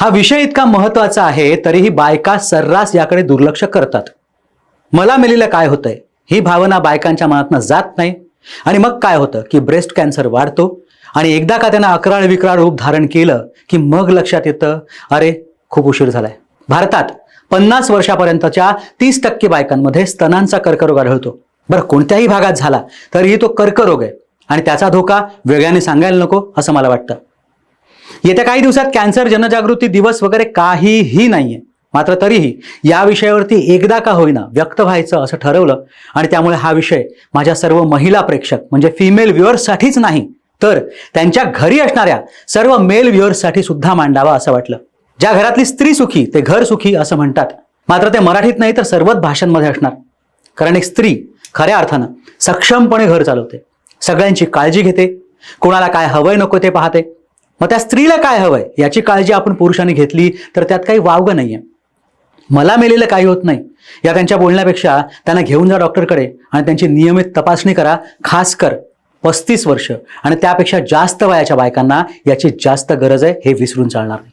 हा विषय इतका महत्त्वाचा आहे तरीही बायका सर्रास याकडे दुर्लक्ष करतात. मला मिलेलं काय होतंय? ही भावना बायकांच्या मनातनं जात नाही. आणि मग काय होतं की ब्रेस्ट कॅन्सर वाढतो आणि एकदा का त्यांना अकराळ विक्राळ रूप धारण केलं की मग लक्षात येतं अरे खूप उशीर झालाय. भारतात पन्नास वर्षापर्यंतच्या तीस टक्के बायकांमध्ये स्तनांचा कर्करोग आढळतो. बरं कोणत्याही भागात झाला तरीही तो कर्करोग आहे. आणि त्याचा धोका वेगळ्याने सांगायला नको असं मला वाटतं. येत्या काही दिवसात कॅन्सर जनजागृती दिवस वगैरे काहीही नाहीये. मात्र तरीही या विषयावरती एकदा का होईना व्यक्त व्हायचं असं ठरवलं आणि त्यामुळे हा विषय माझ्या सर्व महिला प्रेक्षक म्हणजे फिमेल व्ह्युअर्ससाठीच नाही तर त्यांच्या घरी असणाऱ्या सर्व मेल व्ह्युअर्ससाठी सुद्धा मांडावा असं वाटलं. ज्या घरातली स्त्री सुखी ते घर सुखी असं म्हणतात. मात्र ते मराठीत नाही तर सर्वच भाषांमध्ये असणार. कारण एक स्त्री खऱ्या अर्थानं सक्षमपणे घर चालवते. सगळ्यांची काळजी घेते. कोणाला काय हवंय नको ते पाहते. मग त्या स्त्रीला काय हवंय? याची काळजी आपण पुरुषांनी घेतली तर त्यात काही वावगं नाहीये. मला मेलेलं काही होत नाही. या त्यांच्या बोलण्यापेक्षा त्यांना घेऊन जा डॉक्टरकडे आणि त्यांची नियमित तपासणी करा खास कर. पस्तीस वर्ष. आणि त्यापेक्षा जास्त वयाच्या बायकांना याची जास्त गरज आहे हे विसरून चालणार नाही.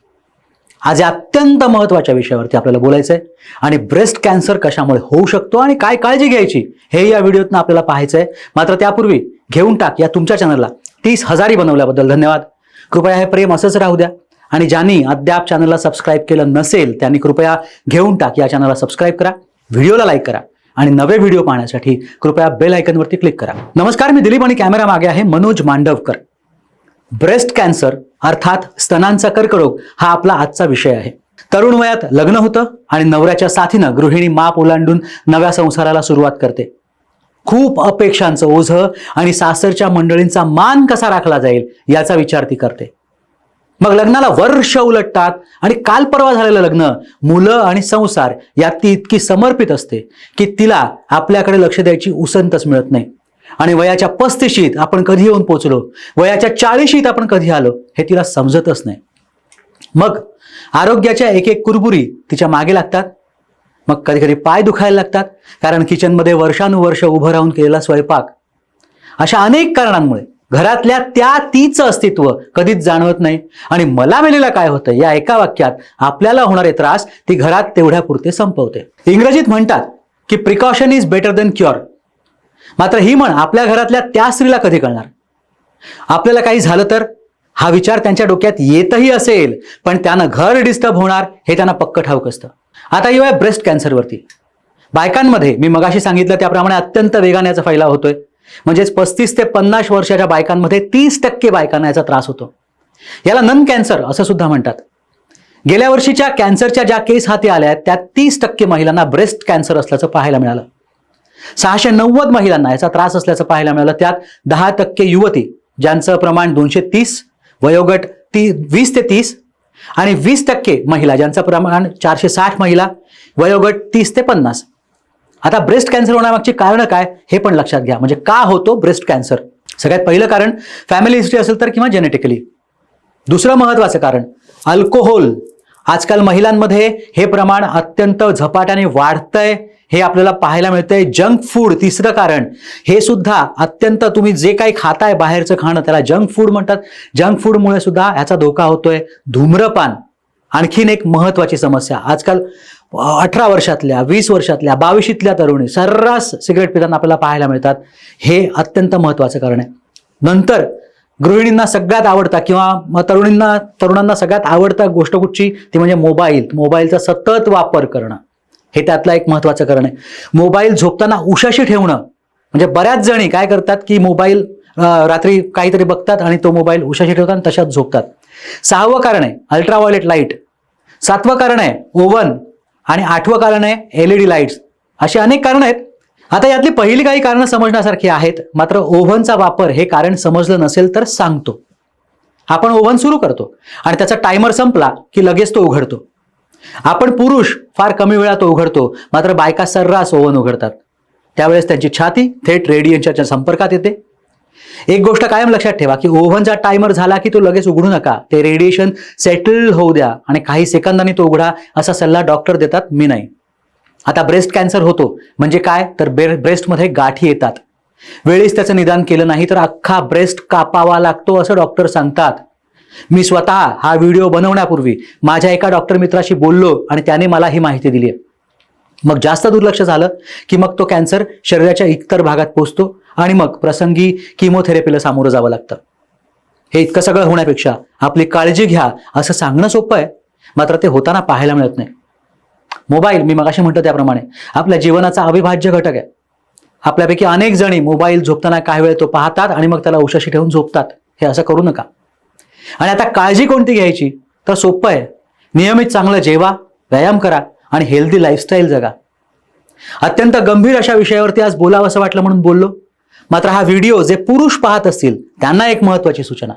आज या अत्यंत महत्त्वाच्या विषयावरती आपल्याला बोलायचं आहे आणि ब्रेस्ट कॅन्सर कशामुळे होऊ शकतो आणि काय काळजी घ्यायची हे या व्हिडिओतनं आपल्याला पाहायचं आहे मात्र त्यापूर्वी घेऊन टाक या तुमच्या चॅनलला तीस हजारी बनवल्याबद्दल धन्यवाद. कृपया हे प्रेम असंच राहू द्या. आणि ज्यांनी अद्याप चॅनलला सबस्क्राईब केलं नसेल त्यांनी कृपया घेऊन टाक या चॅनलला सबस्क्राईब करा व्हिडिओला लाईक करा आणि नवे व्हिडिओ पाहण्यासाठी कृपया बेल आयकनवरती क्लिक करा. नमस्कार मी दिलीप आणि कॅमेरा मागे आहे मनोज मांडवकर. ब्रेस्ट कॅन्सर अर्थात स्तनांचा कर्करोग हा आपला आजचा विषय आहे. तरुण वयात लग्न होतं आणि नवऱ्याच्या साथीनं गृहिणी माप ओलांडून नव्या संसाराला सुरुवात करते. खूप अपेक्षांचं ओझं आणि सासरच्या मंडळींचा मान कसा राखला जाईल याचा विचार ती करते. मग लग्नाला वर्ष उलटतात आणि काल परवा झालेलं लग्न मुलं आणि संसार यात ती इतकी समर्पित असते की तिला आपल्याकडे लक्ष द्यायची उसंतच मिळत नाही. आणि वयाच्या पस्तीशीत आपण कधी येऊन पोचलो? वयाच्या चाळीशीत आपण कधी आलो? हे तिला समजतच नाही. मग आरोग्याच्या एक एक कुरबुरी तिच्यामागे लागतात? मग कधी कधी पाय दुखायला लागतात कारण किचनमध्ये वर्षानुवर्ष उभं राहून केलेला स्वयंपाक. अशा अनेक कारणांमुळे घरातल्या त्या तीच अस्तित्व कधीच जाणवत नाही. आणि मला मेलेला काय होतं या एका वाक्यात आपल्याला होणारे त्रास ती घरात तेवढ्यापुरते संपवते. इंग्रजीत म्हणतात की precaution is better than cure मात्र ही म्हण आपल्या घरातल्या त्या स्त्रीला कधी कळणार? आपल्याला काही झालं तर? हा विचार त्यांच्या डोक्यात येतही असेल पण त्यानं घर डिस्टर्ब होणार हे त्यांना पक्क ठाऊक असतं. आता येऊया ब्रेस्ट कॅन्सरवरती बायकांमध्ये मी मगाशी सांगितलं त्याप्रमाणे अत्यंत वेगाने याचा फैलाव होतोय. म्हणजेच पस्तीस ते पन्नास वर्षाच्या बायकांमध्ये तीस टक्के बायकांना याचा त्रास होतो. याला नन कॅन्सर असं सुद्धा म्हणतात. गेल्या वर्षीच्या कॅन्सरच्या ज्या केस हाती आल्या आहेत त्यात तीस टक्के महिलांना ब्रेस्ट कॅन्सर असल्याचं पाहायला मिळालं. सहाशे नव्वद महिलांना याचा त्रास असल्याचं पाहायला मिळालं. त्यात दहा टक्के युवती ज्यांचं प्रमाण दोनशे तीस वयोगट ती वीस ते तीस आणि वीस टक्के महिला ज्यांचं प्रमाण चारशे साठ महिला वयोगट तीस ते पन्नास. आता ब्रेस्ट कॅन्सर होण्यामागची कारणं काय हे पण लक्षात घ्या. म्हणजे का होतो ब्रेस्ट कॅन्सर सगळ्यात पहिलं कारण फॅमिली हिस्ट्री असेल तर किंवा जेनेटिकली दुसरं महत्वाचं कारण अल्कोहोल आजकाल महिलांमध्ये हे प्रमाण अत्यंत झपाट्याने वाढतंय. हे आपल्याला पाहायला मिळतंय जंक फूड तिसरं कारण हे सुद्धा अत्यंत तुम्ही जे काही खाताय बाहेरचं खाणं त्याला जंक फूड म्हणतात. जंक फूडमुळे सुद्धा ह्याचा धोका होतोय. धूम्रपान आणखीन एक महत्वाची समस्या. आजकाल अठरा वर्षातल्या वीस वर्षातल्या बावीशीतल्या तरुणी सर्रास सिगरेट पिताना आपल्याला पाहायला मिळतात. हे अत्यंत महत्वाचं कारण आहे. नंतर गृहिणींना सगळ्यात आवडता किंवा मग तरुणींना तरुणांना सगळ्यात आवडता गोष्ट कुठची? ती म्हणजे मोबाईल. मोबाईलचा सतत वापर करणं. हे त्यातलं एक महत्वाचं कारण आहे. मोबाईल झोपताना उशाशी ठेवणं. म्हणजे बऱ्याच जणी काय करतात की मोबाईल रात्री काहीतरी बघतात आणि तो मोबाईल उशाशी ठेवतात आणि तशाच झोपतात. सहावं कारण आहे अल्ट्राव्हायलेट लाइट सातवं कारण आहे ओव्हन. आणि आठवं कारण आहे एल ई डी लाईट्स अशी अनेक कारणं आहेत. आता यातली पहिली काही कारणं समजण्यासारखी आहेत. मात्र ओव्हनचा वापर हे कारण समजलं नसेल तर सांगतो. आपण ओव्हन सुरू करतो. आणि त्याचा टायमर संपला की लगेच तो उघडतो. आपण पुरुष फार कमी वेळात उघडतो मात्र बायका सर्रास ओव्हन उघडतात. त्यावेळेस त्यांची छाती थेट रेडियनच्या संपर्कात येते. एक गोष्ट कायम लक्षात ठेवा की ओव्हनचा टायमर झाला की तो लगेच उघडू नका. ते रेडिएशन सेटल होऊ द्या आणि काही सेकंदांनी तो उघडा असा सल्ला डॉक्टर देतात मी नाही. आता ब्रेस्ट कॅन्सर होतो म्हणजे काय? तर ब्रे ब्रेस्टमध्ये गाठी येतात. वेळीच त्याचं निदान केलं नाही तर अख्खा ब्रेस्ट कापावा लागतो असं डॉक्टर सांगतात. मी स्वतः हा व्हिडिओ बनवण्यापूर्वी माझ्या एका डॉक्टर मित्राशी बोललो आणि त्याने मला ही माहिती दिली. आहे मग जास्त दुर्लक्ष झालं की मग तो कॅन्सर शरीराच्या इतर भागात पोचतो आणि मग प्रसंगी किमोथेरपीला सामोरं जावं लागतं. हे इतकं सगळं होण्यापेक्षा आपली काळजी घ्या असं सांगणं सोपं आहे. मात्र ते होताना पाहायला मिळत नाही. मोबाईल मी मगाशी म्हणतो त्याप्रमाणे आपल्या जीवनाचा अविभाज्य घटक आहे. आपल्यापैकी अनेक जणी मोबाईल झोपताना काही वेळ तो पाहतात आणि मग त्याला उशाशी ठेवून झोपतात. हे असं करू नका. आणि आता काळजी कोणती घ्यायची? तर सोपं आहे. नियमित चांगलं जेवा व्यायाम करा आणि हेल्दी लाईफस्टाईल जगा. अत्यंत गंभीर अशा विषयावरती आज बोलावं असं वाटलं म्हणून बोललो. मात्र हा व्हिडिओ जे पुरुष पाहत असतील त्यांना एक महत्त्वाची सूचना.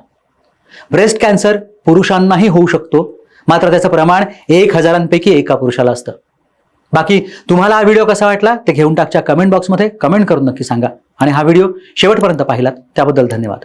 ब्रेस्ट कॅन्सर पुरुषांनाही होऊ शकतो मात्र त्याचं प्रमाण एक हजारांपैकी एका पुरुषाला असतं. बाकी तुम्हाला हा व्हिडिओ कसा वाटला ते घेऊन टाकच्या कमेंट बॉक्समध्ये कमेंट करून नक्की सांगा. आणि हा व्हिडिओ शेवटपर्यंत पाहिलात त्याबद्दल धन्यवाद.